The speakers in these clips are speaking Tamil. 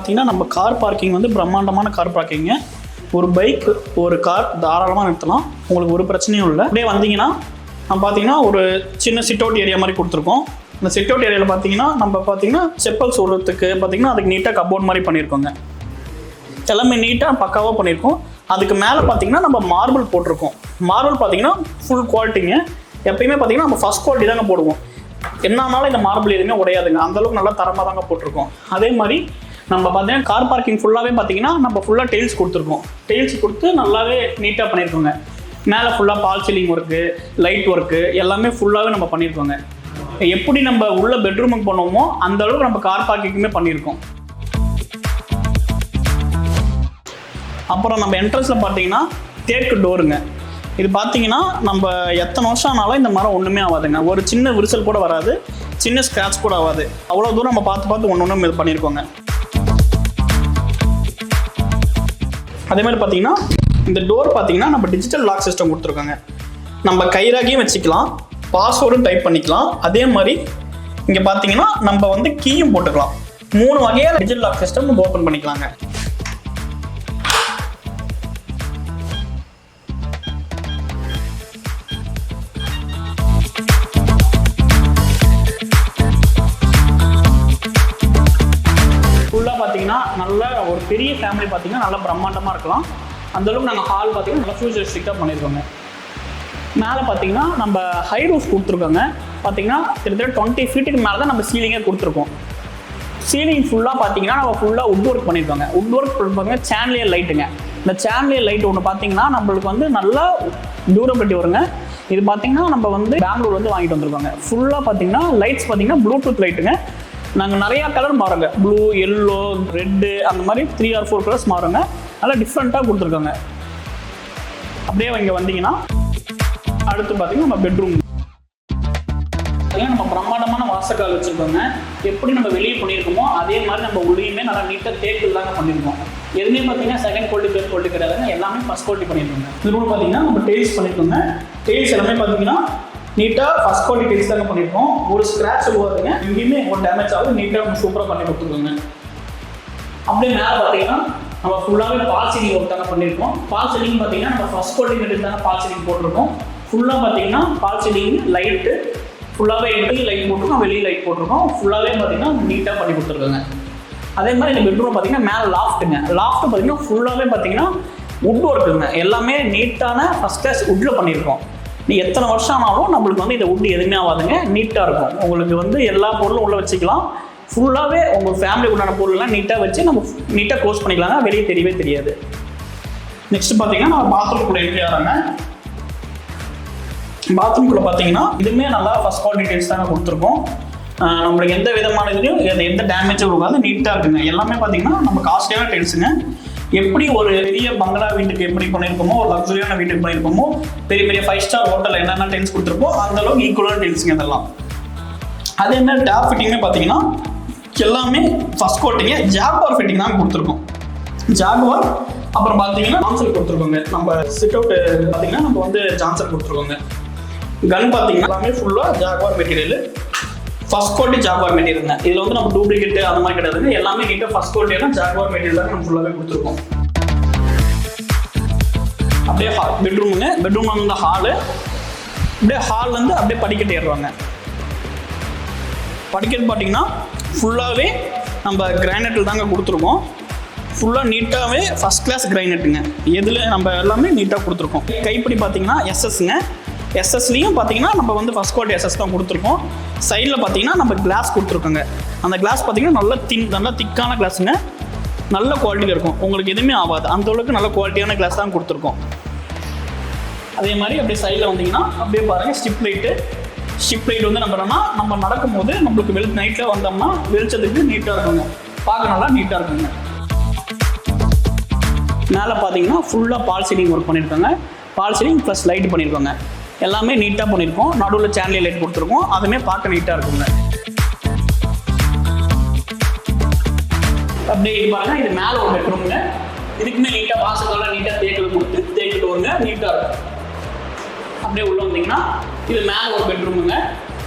பார்த்தீங்கன்னா நம்ம கார் பார்க்கிங் வந்து பிரம்மாண்டமான கார் பார்க்கிங்க ஒரு பைக் ஒரு கார் தாராளமாக நிறுத்தலாம். உங்களுக்கு ஒரு பிரச்சனையும் இல்லை. அப்படியே வந்தீங்கன்னா நம்ம பார்த்தீங்கன்னா ஒரு சின்ன சிட் அவுட் ஏரியா மாதிரி கொடுத்துருக்கோம். இந்த சிட் அவுட் ஏரியாவில் பார்த்தீங்கன்னா நம்ம பார்த்தீங்கன்னா செப்பல் சொல்கிறதுக்கு பார்த்தீங்கன்னா அதுக்கு நீட்டாக கபோர்ட் மாதிரி பண்ணியிருக்கோங்க. எல்லாமே நீட்டாக பக்காவாக பண்ணியிருக்கோம். அதுக்கு மேலே பார்த்தீங்கன்னா நம்ம மார்பிள் போட்டிருக்கோம். மார்பிள் பார்த்தீங்கன்னா ஃபுல் குவாலிட்டிங்க எப்பயுமே பார்த்தீங்கன்னா நம்ம ஃபஸ்ட் குவாலிட்டி தாங்க போடுவோம். என்னன்னாலும் இந்த மார்பிள் எதுவுமே உடையாதுங்க. அந்தளவுக்கு நல்லா தரமாக தாங்க போட்டிருக்கோம். அதே மாதிரி நம்ம பார்த்தீங்கன்னா கார் பார்க்கிங் ஃபுல்லாகவே பார்த்தீங்கன்னா நம்ம ஃபுல்லாக டெயில்ஸ் கொடுத்துருக்கோம். டெயில்ஸ் கொடுத்து நல்லாவே நீட்டாக பண்ணியிருக்கோங்க. மேலே ஃபுல்லாக fall ceiling work light work எல்லாமே ஃபுல்லாகவே நம்ம பண்ணியிருக்கோங்க. எப்படி நம்ம உள்ள பெட்ரூமுக்கு பண்ணுவோமோ அந்த அளவுக்கு நம்ம கார் பார்க்கிங்குமே பண்ணியிருக்கோம். அப்புறம் நம்ம என்ட்ரன்ஸில் பார்த்தீங்கன்னா தேக்கு டோருங்க இது பார்த்தீங்கன்னா நம்ம எத்தனை வருஷம் ஆனாலும் இந்த மரம் ஒன்றுமே ஆகாதுங்க ஒரு சின்ன விரிசல் கூட வராது சின்ன ஸ்க்ராட்ச் கூட ஆகாது அவ்வளோ தூரம் நம்ம பார்த்து பார்த்து ஒன்று ஒன்று இது பண்ணியிருக்கோங்க. அதே மாதிரி பார்த்தீங்கன்னா இந்த டோர் பார்த்தீங்கன்னா நம்ம டிஜிட்டல் லாக் சிஸ்டம் கொடுத்துருக்கோங்க. நம்ம கைராகியும் வச்சுக்கலாம் பாஸ்வேர்டும் டைப் பண்ணிக்கலாம். அதே மாதிரி இங்கே பார்த்தீங்கன்னா நம்ம வந்து கீயும் போட்டுக்கலாம். மூணு வகையான டிஜிட்டல் லாக் சிஸ்டம் நம்ம ஓப்பன் பண்ணிக்கலாங்க. பார்த்தீங்கன்னா நல்லா பிரம்மாண்டமாக இருக்கலாம். அந்தளவுக்கு நாங்கள் ஹால் பார்த்தீங்கன்னா நல்லா ஃபியூச்சரிஸ்டிக்காக பண்ணியிருக்கோங்க மேலே பார்த்தீங்கன்னா நம்ம ஹை ரூஃப் கொடுத்துருக்கோங்க. பார்த்தீங்கன்னா கிட்டத்தட்ட டுவெண்ட்டி ஃபீட்டுக்கு மேலே தான் நம்ம சீலிங்கே கொடுத்துருக்கோம். சீலிங் ஃபுல்லாக பார்த்தீங்கன்னா நம்ம ஃபுல்லாக உட் ஒர்க் பண்ணியிருக்கோங்க உட் ஒர்க் பார்த்தீங்கன்னா சேனலியர் லைட்டுங்க இந்த சேனலியர் லைட் ஒன்று பார்த்தீங்கன்னா நம்மளுக்கு வந்து நல்லா டியூரபிலிட்டி வருங்க. இது பார்த்தீங்கன்னா நம்ம வந்து பெங்களூர் வந்து வாங்கிட்டு வந்திருக்கோங்க. ஃபுல்லாக பார்த்தீங்கன்னா லைட்ஸ் பார்த்தீங்கன்னா ப்ளூடூத் லைட்டுங்க நாங்கள் நிறையா கலர் மாறுங்க. ப்ளூ எல்லோ ரெட்டு அந்த மாதிரி த்ரீ ஆர் ஃபோர் கலர்ஸ் மாறுங்க. நல்லா டிஃப்ரெண்ட்டாக கொடுத்துருக்காங்க. அப்படியே இங்கே வந்தீங்கன்னா அடுத்து பார்த்தீங்கன்னா நம்ம பெட்ரூம் நம்ம பிரம்மாண்டமான வாசக்கால் வச்சுருக்கோங்க. எப்படி நம்ம வெளியே பண்ணியிருக்கோமோ அதே மாதிரி நம்ம உள்ளேயுமே நல்லா நீட்டாக தேக்கு தாங்க பண்ணியிருக்கோம். எதுவுமே பார்த்தீங்கன்னா செகண்ட் குவாலிட்டி தேர்ட் குவாலிட்டி கிடையாதுங்க. எல்லாமே ஃபஸ்ட் குவாலிட்டி பண்ணியிருக்கோங்க. இது கூட பார்த்தீங்கன்னா நம்ம டெய்ல்ஸ் பண்ணியிருக்கோங்க. டெய்ல்ஸ் எல்லாமே பார்த்தீங்கன்னா நீட்டாக ஃபஸ்ட் குவாலிட்டி டெய்ல்ஸ் தாங்க பண்ணியிருக்கோம் ஒரு ஸ்க்ராட்ச் போகாதுங்க. எங்கேயுமே ஒரு டேமேஜ் ஆகுது. நீட்டாக சூப்பராக பண்ணி கொடுத்துருக்கோங்க அப்படியே மேலே பார்த்தீங்கன்னா நம்ம ஃபுல்லாகவே பால் சீலிங் ஒர்க் தாங்க பண்ணியிருக்கோம் பால் சீலிங் பார்த்தீங்கன்னா நம்ம ஃபஸ்ட் குவாலிட்டி மெட்டீரியல் தாங்க பால் சீலிங் போட்டிருக்கோம். ஃபுல்லாக பார்த்தீங்கன்னா பால் சீலிங் லைட்டு ஃபுல்லாகவே என்ட்ரி லைட் போட்டிருக்கோம். வெளியே லைட் போட்டிருக்கோம். ஃபுல்லாகவே பார்த்தீங்கன்னா நீட்டாக பண்ணி கொடுத்துருக்காங்க. அதே மாதிரி இந்த பெட்ரூம் பார்த்தீங்கன்னா மேலே லாஃப்ட்டுங்க லாஃப்ட் பார்த்தீங்கன்னா ஃபுல்லாகவே பார்த்தீங்கன்னா வுட் ஒர்க்குங்க எல்லாமே நீட்டான ஃபஸ்ட் கிளாஸ் வுட்டில் பண்ணியிருக்கோம் நீ எத்தனை வருஷம் ஆனாலும் நம்மளுக்கு வந்து இந்த உட்டு எதுவுமே ஆகாதுங்க நீட்டாக இருக்கும். உங்களுக்கு வந்து எல்லா பொருளும் உள்ளே வச்சுக்கலாம். ஃபுல்லாகவே உங்கள் ஃபேமிலி உண்டான பொருள்லாம் நீட்டாக வச்சு நம்ம நீட்டாக க்ளோஸ் பண்ணிக்கலாங்க வெளியே தெரியவே தெரியாது. நெக்ஸ்ட் பார்த்தீங்கன்னா நம்ம பாத்ரூம்குள்ளே எப்படி ஆகிறாங்க பாத்ரூம்குள்ளே பார்த்தீங்கன்னா இதுவுமே நல்லா ஃபஸ்ட் குவாலிட்டி டெயில்ஸ் தாங்க கொடுத்துருக்கோம். நம்மளுக்கு எந்த விதமான இதுலையும் எந்த எந்த டேமேஜும் இருக்காது நீட்டாக இருக்குங்க. எல்லாமே பார்த்தீங்கன்னா நம்ம காஸ்ட்லியான டென்ஸுங்க எப்படி ஒரு பெரிய பங்களா வீட்டுக்கு எப்படி பண்ணியிருக்கோமோ ஒரு லக்ஸரியான வீட்டுக்கு பண்ணியிருக்கோமோ பெரிய பெரிய ஃபைவ் ஸ்டார் ஹோட்டலில் என்னென்ன டென்ஸ் கொடுத்துருப்போம் அந்த அளவுக்கு ஈக்குவலான டென்ஸுங்க அதெல்லாம் அது என்ன டேப் ஃபிட்டிங்னு பார்த்தீங்கன்னா எல்லாமே ஃபஸ்ட் கோட்டிங்க ஜாக்வார் ஃபிட்டிங் தான் கொடுத்துருக்கோம். ஜாக்வார் அப்புறம் பார்த்தீங்கன்னா ஜான்சர் கொடுத்துருக்கோங்க. நம்ம சிட் அவுட் பார்த்தீங்கன்னா நம்ம வந்து ஜான்சர் கொடுத்துருக்கோங்க. கன் பார்த்தீங்கன்னா எல்லாமே ஃபுல்லாக Jaquar material first coat Jaquar மெட்டீரியலுங்க இதில் வந்து நம்ம டூப்ளிகேட் அந்த மாதிரி கிடையாது. எல்லாமே நீட்டாக ஃபஸ்ட் குவாலிட்டியான ஜாக்வார் மெட்டீரியல் தான் நம்ம ஃபுல்லாகவே கொடுத்துருக்கோம் அப்படியே ஹா பெட்ரூமுங்க பெட்ரூம் வந்து ஹாலு அப்படியே ஹால்லேருந்து அப்படியே படிக்கட்டு ஏறுவாங்க. படிக்கட்டு பார்த்தீங்கன்னா ஃபுல்லாகவே நம்ம கிரானைட்டில் தாங்க கொடுத்துருக்கோம். ஃபுல்லாக நீட்டாகவே ஃபஸ்ட் கிளாஸ் கிரைனட்டுங்க எதில் நம்ம எல்லாமே நீட்டாக கொடுத்துருக்கோம். கைப்பிடி பார்த்தீங்கன்னா எஸ்எஸ்ங்க எஸ்எஸ்லேயும் பார்த்தீங்கன்னா நம்ம வந்து ஃபஸ்ட் குவாலிட்டி எஸ்எஸ் தான் கொடுத்துருக்கோம். சைடில் பார்த்தீங்கன்னா நம்ம கிளாஸ் கொடுத்துருக்கோங்க. அந்த கிளாஸ் பார்த்தீங்கன்னா நல்ல தின் நல்லா திக்கான கிளாஸுங்க நல்ல குவாலிட்டியில் இருக்கும். உங்களுக்கு எதுவுமே ஆகாது. அந்த அளவுக்கு நல்ல குவாலிட்டியான கிளாஸ் தான் கொடுத்துருக்கோம். அதே மாதிரி அப்படியே சைடில் வந்தீங்கன்னா அப்படியே பாருங்கள் ஸ்டிப் லைட்டு ஸ்டிப் லைட் வந்து நம்ம என்னன்னா நம்ம நடக்கும்போது நம்மளுக்கு வெளி நைட்டில் வந்தோம்னா வெளிச்சத்துக்கு நீட்டாக இருக்குங்க. பார்க்க நல்லா நீட்டாக இருக்குங்க. மேலே பார்த்தீங்கன்னா ஃபுல்லாக பால் சீலிங் ஒர்க் பண்ணியிருக்காங்க. பால் சீலிங் ப்ளஸ் லைட் பண்ணியிருக்காங்க. எல்லாமே நீட்டாக பண்ணியிருக்கோம் நடுவில் சேனல் லைட் கொடுத்துருக்கோம். அதுவுமே பார்க்க நீட்டாக இருக்குங்க. அப்படியே இது பாருங்க இது மேலே ஒரு பெட்ரூம்ங்க இதுக்குமே நீட்டாக வாசக்கெல்லாம் நீட்டாக தேக்கில் கொடுத்து தேக்கில் வருங்க நீட்டாக இருக்கும். அப்படியே உள்ள வந்தீங்கன்னா இது மேலே ஒரு பெட்ரூமுங்க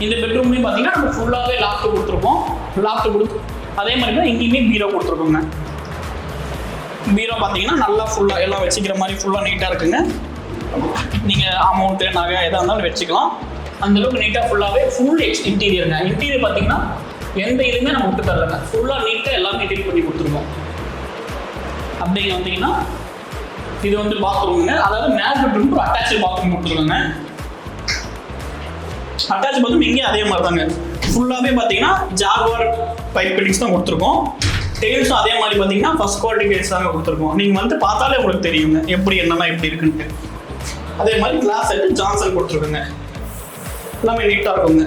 இந்த பெட்ரூம்லையும் பார்த்தீங்கன்னா நம்ம ஃபுல்லாகவே லாஃப்ட் கொடுத்துருப்போம் லாஃப்ட் கொடுத்து அதே மாதிரி தான் இங்கேயுமே பீரோ கொடுத்துருக்கோங்க. பீரோ பார்த்தீங்கன்னா நல்லா ஃபுல்லாக எல்லாம் வச்சுக்கிற மாதிரி ஃபுல்லாக நீட்டாக இருக்குங்க. நீங்கள் அமௌண்ட்டு நகை எதாக இருந்தாலும் வச்சுக்கலாம். அந்தளவுக்கு நீட்டாக ஃபுல்லாகவே ஃபுல் எக்ஸ் இன்டீரியருங்க இன்டீரியர் பார்த்தீங்கன்னா எந்த இதுவுமே நம்ம விட்டு தரலங்க. ஃபுல்லாக நீட்டாக எல்லாமே டீல் பண்ணி கொடுத்துருக்கோம் அப்படிங்க வந்தீங்கன்னா இது வந்து பாத்ரூமுங்க அதாவது மேல் பெட்ரூம் ஒரு அட்டாச்சு பாத்ரூம் கொடுத்துருக்காங்க அட்டாச் பாத்ரூம் இங்கேயும் அதே மாதிரி தாங்க ஃபுல்லாகவே பார்த்தீங்கன்னா ஜாகுவார் பைப் ஃபிட்டிங்ஸ் தான் கொடுத்துருக்கோம். டெயில்ஸும் அதே மாதிரி பார்த்தீங்கன்னா ஃபஸ்ட் குவாலிட்டி டெயில்ஸ் தாங்க கொடுத்துருக்கோம். நீங்கள் வந்து பார்த்தாலே உங்களுக்கு தெரியுங்க. எப்படி என்னென்னா எப்படி இருக்குன்ட்டு. அதே மாதிரி கிளாஸ் செட்டு ஜான்சன் கொடுத்துருக்குங்க. எல்லாமே நீட்டாக இருக்குங்க.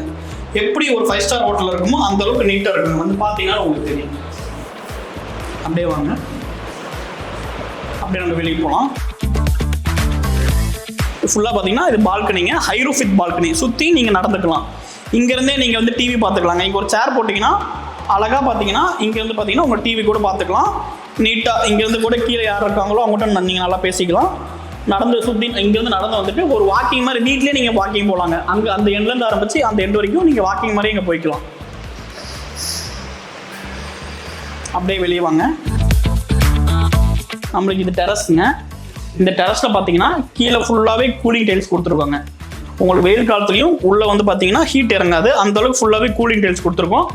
எப்படி ஒரு ஃபைவ் ஸ்டார் ஹோட்டலில் இருக்குமோ அந்த அளவுக்கு நீட்டாக இருக்குங்க. வந்து பார்த்தீங்கன்னா உங்களுக்கு தெரியும். அப்படியே வாங்க. அப்படியே நம்ம வெளியே போகலாம் ஃபுல்லாக பார்த்தீங்கன்னா இது பால்கனிங்க ஹைரோஃபிட் பால்கனி சுற்றி நீங்கள் நடந்துக்கலாம். இங்கேருந்தே நீங்கள் வந்து டிவி பார்த்துக்கலாங்க. இங்கே ஒரு சேர் போட்டிங்கன்னா அழகாக பார்த்தீங்கன்னா இங்கேருந்து பார்த்தீங்கன்னா உங்கள் டிவி கூட பார்த்துக்கலாம். நீட்டாக இங்கேருந்து கூட கீழே யார் இருக்காங்களோ அவங்ககிட்ட நீங்கள் நல்லா பேசிக்கலாம். நடந்து சுற்றி இங்கேருந்து நடந்து வந்துட்டு ஒரு வாக்கிங் மாதிரி வீட்லேயே நீங்கள் வாக்கிங் போகலாங்க அங்கே அந்த எண்ட்லேருந்து ஆரம்பித்து அந்த எண்ட் வரைக்கும் நீங்கள் வாக்கிங் மாதிரி இங்கே போய்க்கலாம். அப்படியே வெளியே வாங்க. நம்மளுக்கு இது டெரஸ்ங்க இந்த டெரஸில் பார்த்தீங்கன்னா கீழே ஃபுல்லாகவே கூலிங் டைல்ஸ் கொடுத்துருக்காங்க. உங்களுக்கு வெயில் காலத்துலையும் உள்ளே வந்து பார்த்தீங்கன்னா ஹீட் இறங்காது. அந்த அளவுக்கு ஃபுல்லாகவே கூலிங் டைல்ஸ் கொடுத்துருக்கோம்.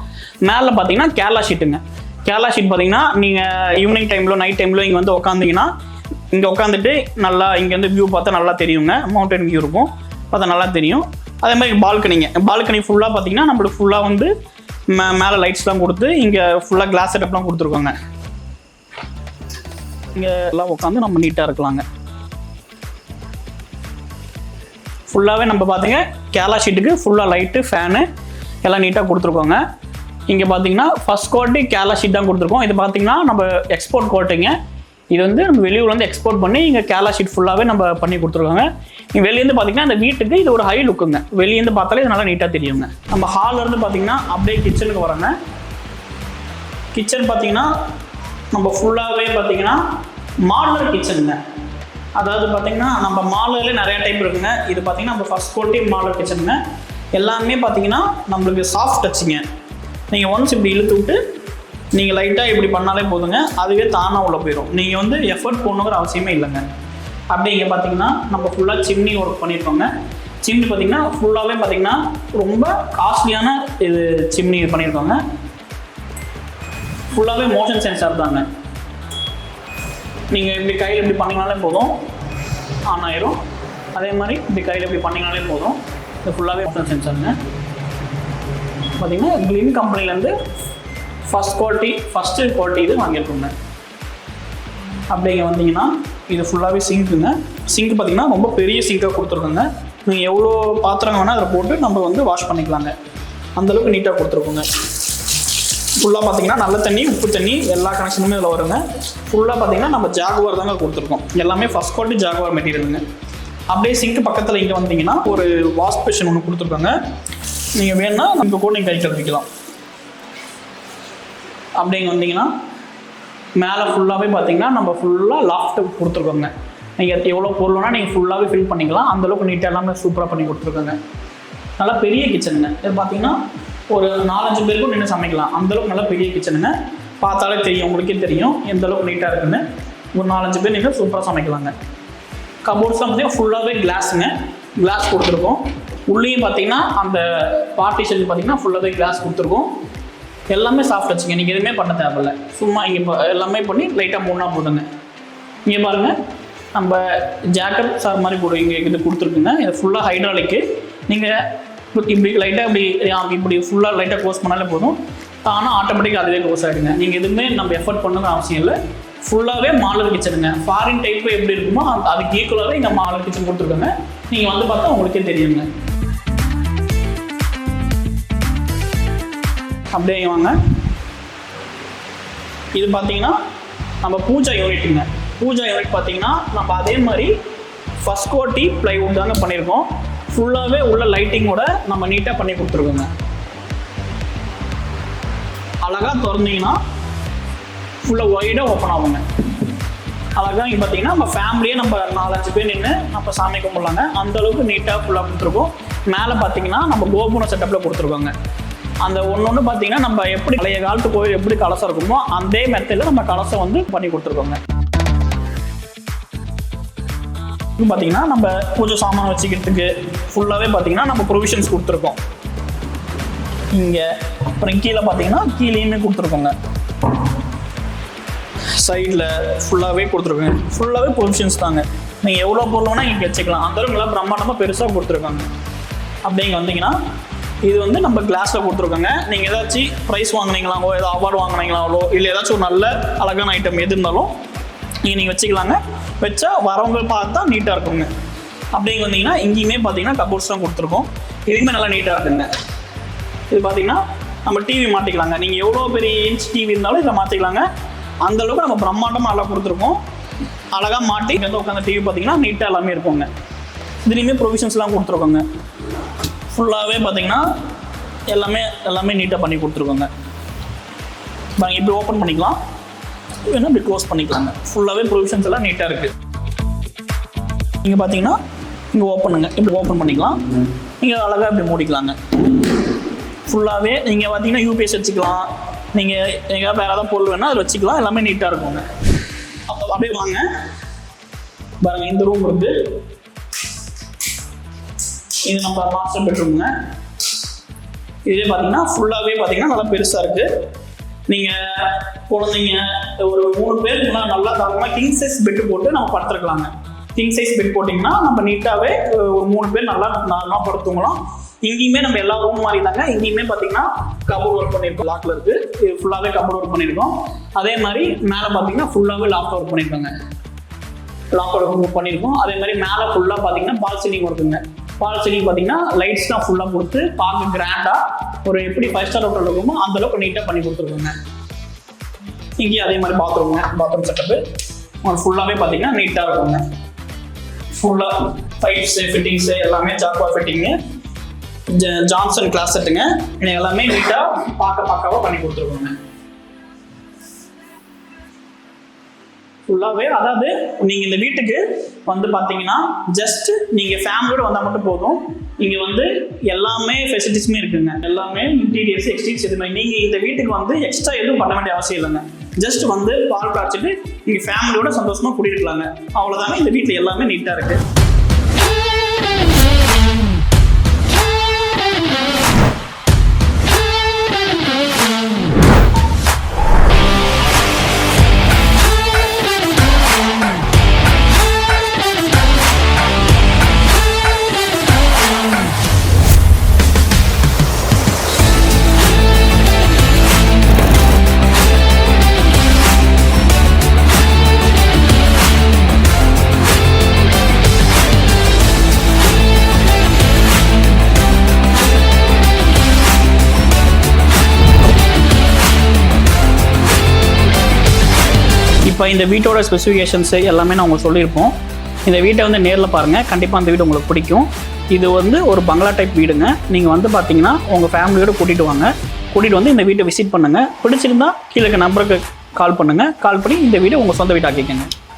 மேலே பார்த்தீங்கன்னா கேரளா ஷீட்டுங்க கேரளா ஷீட் பார்த்தீங்கன்னா நீங்கள் ஈவினிங் டைமில் நைட் டைமில் இங்கே வந்து உட்காந்திங்கன்னா இங்கே உட்காந்துட்டு நல்லா இங்கேருந்து வியூ பார்த்தா நல்லா தெரியுங்க. மவுண்டன் வியூ இருக்கும். பார்த்தா நல்லா தெரியும். அதே மாதிரி பால்கனிங்க பால்கனி ஃபுல்லாக பார்த்தீங்கன்னா நம்மளுக்கு ஃபுல்லாக வந்து மே மேலே லைட்ஸ்லாம் கொடுத்து இங்கே ஃபுல்லாக கிளாஸ் செட்டப்லாம் கொடுத்துருக்கோங்க. இங்கே எல்லாம் உட்காந்து நம்ம நீட்டாக இருக்கலாங்க. ஃபுல்லாகவே நம்ம பார்த்தீங்க கேரளா ஷீட்டுக்கு ஃபுல்லாக லைட்டு ஃபேனு எல்லாம் நீட்டாக கொடுத்துருக்கோங்க. இங்கே பார்த்தீங்கன்னா ஃபஸ்ட் குவாலிட்டி கேரளா ஷீட் தான் கொடுத்துருக்கோம். இது பார்த்தீங்கன்னா நம்ம எக்ஸ்போர்ட் குவாலிட்டிங்க இது வந்து நம்ம வெளியூர்லேருந்து எக்ஸ்போர்ட் பண்ணி இங்கே கேரளா ஷீட் ஃபுல்லாகவே நம்ம பண்ணி கொடுத்துருக்காங்க. இங்கே வெளியேருந்து பார்த்தீங்கன்னா இந்த வீட்டுக்கு இது ஒரு ஹை லுக்குங்க வெளியேருந்து பார்த்தாலே இது நல்லா நீட்டாக தெரியுங்க. நம்ம ஹால்லேருந்து பார்த்தீங்கன்னா அப்படியே கிச்சனுக்கு வரோங்க கிச்சன் பார்த்தீங்கன்னா நம்ம ஃபுல்லாகவே பார்த்தீங்கன்னா மாடலர் கிச்சனுங்க அதாவது பார்த்தீங்கன்னா நம்ம மாலர்லேயே நிறைய டைப் இருக்குங்க. இது பார்த்தீங்கன்னா நம்ம ஃபர்ஸ்ட் குவாலிட்டி மாடலர் கிச்சனுங்க எல்லாமே பார்த்தீங்கன்னா நம்மளுக்கு சாஃப்ட் டச்சுங்க நீங்கள் ஒன்ஸ் இப்படி இழுத்து விட்டு நீங்கள் லைட்டாக இப்படி பண்ணாலே போதுங்க. அதுவே தானாக உள்ளே போயிடும் நீங்கள் வந்து எஃபர்ட் போடணுங்கிற அவசியமே இல்லைங்க. அப்படியே இங்கே பார்த்தீங்கன்னா நம்ம ஃபுல்லாக சிம்னி ஒர்க் பண்ணியிருக்கோங்க சிம்னி பார்த்தீங்கன்னா ஃபுல்லாகவே பார்த்தீங்கன்னா ரொம்ப காஸ்ட்லியான இது சிம்னி பண்ணியிருக்கோங்க ஃபுல்லாகவே மோஷன் சென்சார் தாங்க. நீங்கள் இப்படி கையில் இப்படி பண்ணிங்கனாலே போதும். ஆன் ஆயிரும். அதே மாதிரி இப்படி கையில் இப்படி பண்ணிங்கனாலே போதும். இது ஃபுல்லாகவே மோஷன் சென்சாருங்க பார்த்தீங்கன்னா க்ளீன் கம்பெனிலேருந்து ஃபஸ்ட் குவாலிட்டி ஃபஸ்ட்டு குவாலிட்டி இது வாங்கியிருக்கோங்க. அப்படி இங்கே வந்தீங்கன்னா இது ஃபுல்லாகவே சிங்க்குங்க சிங்க் பார்த்தீங்கன்னா ரொம்ப பெரிய சிங்காக கொடுத்துருக்கோங்க. நீங்கள் எவ்வளோ பாத்திரங்க வேணால் அதில் போட்டு நம்ம வந்து வாஷ் பண்ணிக்கலாங்க. அந்தளவுக்கு நீட்டாக கொடுத்துருக்கோங்க. ஃபுல்லாக பார்த்தீங்கன்னா நல்ல தண்ணி உப்பு தண்ணி எல்லா கனெக்ஷனுமே இதில் வருங்க. ஃபுல்லாக பார்த்தீங்கன்னா நம்ம ஜாகுவார் தாங்க கொடுத்துருக்கோம். எல்லாமே ஃபஸ்ட் குவாலிட்டி ஜாகுவார் மெட்டீரியலுங்க அப்படியே சிங்க் பக்கத்தில் இங்கே வந்தீங்கன்னா ஒரு வாஷ் பேஷன் ஒன்று கொடுத்துருக்காங்க. நீங்கள் வேணால் நம்ம கூட நீங்கள் கை கழுவிக்கலாம். அப்படிங்க வந்தீங்கன்னா மேலே ஃபுல்லாகவே பார்த்தீங்கன்னா நம்ம ஃபுல்லாக லாஃப்ட் கொடுத்துருக்கோங்க. நீங்கள் எவ்வளோ பொருள்னா நீங்கள் ஃபுல்லாகவே ஃபில் பண்ணிக்கலாம். அந்தளவுக்கு நீட்டாக எல்லாமே சூப்பராக பண்ணி கொடுத்துருக்கோங்க. நல்லா பெரிய கிச்சனுங்க இது பார்த்தீங்கன்னா ஒரு நாலஞ்சு பேருக்கும் நின்று சமைக்கலாம். அந்தளவுக்கு நல்லா பெரிய கிச்சனுங்க பார்த்தாலே தெரியும். உங்களுக்கே தெரியும். எந்த அளவுக்கு நீட்டாக இருக்குன்னு. ஒரு நாலஞ்சு பேர் நீங்கள் சூப்பராக சமைக்கலாங்க. கபோர்ட்ஸ்லாம் பார்த்தீங்கன்னா ஃபுல்லாகவே கிளாஸுங்க கிளாஸ் கொடுத்துருக்கோம். உள்ளேயும் பார்த்தீங்கன்னா அந்த பார்ட்டிஷன் பார்த்தீங்கன்னா ஃபுல்லாகவே கிளாஸ் கொடுத்துருக்கோம். எல்லாமே சாஃப்ட் வச்சுங்க நீங்கள் எதுவுமே பண்ண தேவையில்ல. சும்மா இங்கே எல்லாமே பண்ணி லைட்டாக மூணாக போடுங்க இங்கே பாருங்கள் நம்ம ஜாக்கெட் சார் மாதிரி போடு இங்கே இது கொடுத்துருக்குங்க. இது ஃபுல்லாக ஹைட்ராலிக்கு நீங்கள் இப்படி லைட்டாக இப்படி இப்படி ஃபுல்லாக லைட்டாக க்ளோஸ் பண்ணாலே போதும். ஆனால் ஆட்டோமேட்டிக்காக அதுவே க்ளோஸ் ஆகிடுங்க நீங்கள் எதுவுமே நம்ம எஃபர்ட் பண்ணணுங்கிற அவசியம் இல்லை. ஃபுல்லாகவே மாடல் கிச்சனுங்க ஃபாரின் டைப்பு எப்படி இருக்குமோ அதுக்கு ஈக்குவலாகவே இங்கே மாடல் கிச்சன் கொடுத்துருக்காங்க. நீங்கள் வந்து பார்த்தா உங்களுக்கே தெரியுங்க. அப்படியே வாங்க இது பார்த்தீங்கன்னா நம்ம பூஜா யூனிட்டுங்க பூஜா யூனிட் பார்த்தீங்கன்னா நம்ம அதே மாதிரி ஃபஸ்ட் கோட்டி ப்ளைவுட் தாங்க பண்ணியிருக்கோம் ஃபுல்லாகவே உள்ள லைட்டிங்கோட நம்ம நீட்டாக பண்ணி கொடுத்துருக்கோங்க. அழகாக திறந்தீங்கன்னா ஃபுல்லாக ஒய்டாக ஓப்பன் ஆகுங்க. அழகாக இங்கே பார்த்தீங்கன்னா நம்ம ஃபேமிலியே நம்ம நாலஞ்சு பேர் நின்று நம்ம சாமி கும்பிட்லாங்க. அந்த அளவுக்கு நீட்டாக ஃபுல்லாக கொடுத்துருக்கோம். மேலே பார்த்தீங்கன்னா நம்ம கோபுரம் செட்டப்பில் கொடுத்துருக்கோங்க. அந்த ஒன்று ஒன்று பார்த்தீங்கன்னா நம்ம எப்படி பழைய காலத்து கோயில் எப்படி கலசம் இருக்குமோ அதே மெத்தடில் நம்ம கலசம் வந்து பண்ணி கொடுத்துருக்கோங்க. பார்த்தீங்கன்னா நம்ம பூஜை சாமான் வச்சுக்கிறதுக்கு ஃபுல்லாகவே பார்த்தீங்கன்னா நம்ம ப்ரொவிஷன்ஸ் கொடுத்துருக்கோம். இங்கே அப்புறம் கீழே பார்த்தீங்கன்னா கீழேயுமே கொடுத்துருக்கோங்க. சைடில் ஃபுல்லாகவே கொடுத்துருக்கோங்க. ஃபுல்லாகவே ப்ரொவிஷன்ஸ் தாங்க. நீங்கள் எவ்வளோ பொருள் வேணால் இங்கே வச்சுக்கலாம். அந்த அளவுக்கு நல்லா பிரம்மாண்டமாக பெருசாக கொடுத்துருக்காங்க. அப்படிங்க வந்தீங்கன்னா இது வந்து நம்ம கிளாஸில் கொடுத்துருக்கோங்க. நீங்கள் ஏதாச்சும் ப்ரைஸ் வாங்கினீங்களாவோ ஏதோ அவார்டு வாங்கினீங்களாவோ இல்லை ஏதாச்சும் ஒரு நல்ல அழகான ஐட்டம் எது இருந்தாலும் நீங்கள் நீங்கள் வச்சுக்கலாங்க. வச்சா வரவங்க பார்த்தா நீட்டாக இருக்குங்க. அப்படிங்க வந்தீங்கன்னா இங்கேயுமே பார்த்தீங்கன்னா கபோர்ட்ஸ் தான் கொடுத்துருக்கோம். இதுவுமே நல்லா நீட்டாக இருக்குங்க. இது பார்த்தீங்கன்னா நம்ம டிவி மாட்டிக்கலாங்க நீங்கள் எவ்வளோ பெரிய இன்ச் டிவி இருந்தாலும் இதில் மாற்றிக்கலாங்க அந்த அளவுக்கு நம்ம பிரம்மாண்டமாக நல்லா கொடுத்துருக்கோம். அழகாக மாட்டி இங்க வந்து உட்காந்து டிவி பார்த்தீங்கன்னா நீட்டாக எல்லாமே இருக்குங்க. இதுலேயுமே ப்ரொவிஷன்ஸ்லாம் கொடுத்துருக்கோங்க. ஃபுல்லாகவே பார்த்தீங்கன்னா எல்லாமே எல்லாமே நீட்டாக பண்ணி கொடுத்துருக்கோங்க. நாங்கள் இப்படி ஓப்பன் பண்ணிக்கலாம். வேணால் இப்படி க்ளோஸ் பண்ணிக்கலாங்க. ஃபுல்லாகவே ப்ரொவிஷன்ஸ் எல்லாம் நீட்டாக இருக்குது இங்கே பார்த்தீங்கன்னா இங்கே ஓப்பனுங்க இப்படி ஓப்பன் பண்ணிக்கலாம். நீங்கள் அழகாக இப்படி மூடிக்கலாங்க. ஃபுல்லாகவே நீங்கள் பார்த்தீங்கன்னா யூபிஎஸ் வச்சுக்கலாம். நீங்கள் எங்கேயாவது வேறு ஏதாவது பொருள் வேணால் அதில் வச்சுக்கலாம். எல்லாமே நீட்டாக இருக்குங்க. அப்போ அப்படியே வாங்க. பாருங்கள் இந்த ரூம் இருக்குது இது நம்ம மாஸ்டர் பெட்ரூம்ங்க இதே பார்த்தீங்கன்னா ஃபுல்லாகவே பார்த்தீங்கன்னா நல்லா பெருசாக இருக்குது நீங்கள் குழந்தைங்க ஒரு மூணு பேருக்குலாம் நல்லா தாராளமாக கிங் சைஸ் பெட்டு போட்டு நம்ம படுத்துருக்கலாங்க. கிங் சைஸ் பெட் போட்டிங்கன்னா நம்ம நீட்டாகவே ஒரு மூணு பேர் நல்லா நார்மலாக படுத்துங்களாம் இங்கேயுமே நம்ம எல்லா ரூம் மாதிரி தாங்க இங்கேயுமே பார்த்தீங்கன்னா கபோர்ட் ஒர்க் பண்ணியிருக்கோம் லாக்ல இருக்கு. இது ஃபுல்லாகவே கபோர்ட் ஒர்க் பண்ணியிருக்கோம் அதே மாதிரி மேலே பார்த்தீங்கன்னா ஃபுல்லாகவே லாக் ஒர்க் பண்ணியிருக்கோங்க லாக் ஒர்க் பண்ணியிருக்கோம் அதே மாதிரி மேலே ஃபுல்லாக பார்த்தீங்கன்னா பால்சினிங் ஒர்க்குங்க ஃபால் சீலிங் பார்த்தீங்கன்னா லைட்ஸ் தான் ஃபுல்லாக கொடுத்து பார்க்க கிராண்டாக ஒரு எப்படி ஃபைவ் ஸ்டார் ஹோட்டல் இருக்குமோ அந்த அளவுக்கு நீட்டாக பண்ணி கொடுத்துருக்கோங்க. இங்கேயும் அதே மாதிரி பாத்ரூம்ங்க பாத்ரூம் செட்டப்பு ஃபுல்லாகவே பார்த்தீங்கன்னா நீட்டாக இருக்குங்க. ஃபுல்லாக பைப்ஸு ஃபிட்டிங்ஸு எல்லாமே ஜாக்வா ஃபிட்டிங்கு ஜான்சன் கிளாஸ் செட்டுங்க எல்லாமே நீட்டாக பார்க்க பார்க்காவ பண்ணி கொடுத்துருக்கோங்க. ஃபுல்லாகவே அதாவது நீங்கள் இந்த வீட்டுக்கு வந்து பார்த்தீங்கன்னா ஜஸ்ட் நீங்கள் ஃபேமிலியோடு வந்தால் மட்டும் போதும். இங்கே வந்து எல்லாமே ஃபெசிலிட்டிஸுமே இருக்குங்க. எல்லாமே இன்டீரியர்ஸ் எக்ஸ்டீரியர்ஸ் எதுவுமே. நீங்கள் இந்த வீட்டுக்கு வந்து எக்ஸ்ட்ரா எதுவும் பண்ண வேண்டிய அவசியம் இல்லைங்க. ஜஸ்ட் வந்து பால் காய்ச்சிட்டு நீங்கள் ஃபேமிலியோட சந்தோஷமாக குடியிருக்கலாங்க. அவ்வளோதாங்க இந்த வீட்டில் எல்லாமே நீட்டாக இருக்குது இப்போ இந்த வீட்டோட ஸ்பெசிஃபிகேஷன்ஸு எல்லாமே நான் உங்களுக்கு சொல்லியிருப்போம். இந்த வீட்டை வந்து நேரில் பாருங்கள் கண்டிப்பாக அந்த வீடு உங்களுக்கு பிடிக்கும். இது வந்து ஒரு பங்களா டைப் வீடுங்க. நீங்கள் வந்து பார்த்தீங்கன்னா உங்கள் ஃபேமிலியோடு கூட்டிகிட்டு வாங்க. கூட்டிகிட்டு வந்து இந்த வீட்டை விசிட் பண்ணுங்கள் பிடிச்சிருந்தா கீழே இருக்க நம்பருக்கு கால் பண்ணுங்கள் கால் பண்ணி இந்த வீடை உங்கள் சொந்த வீட்டாக்கிக்கங்க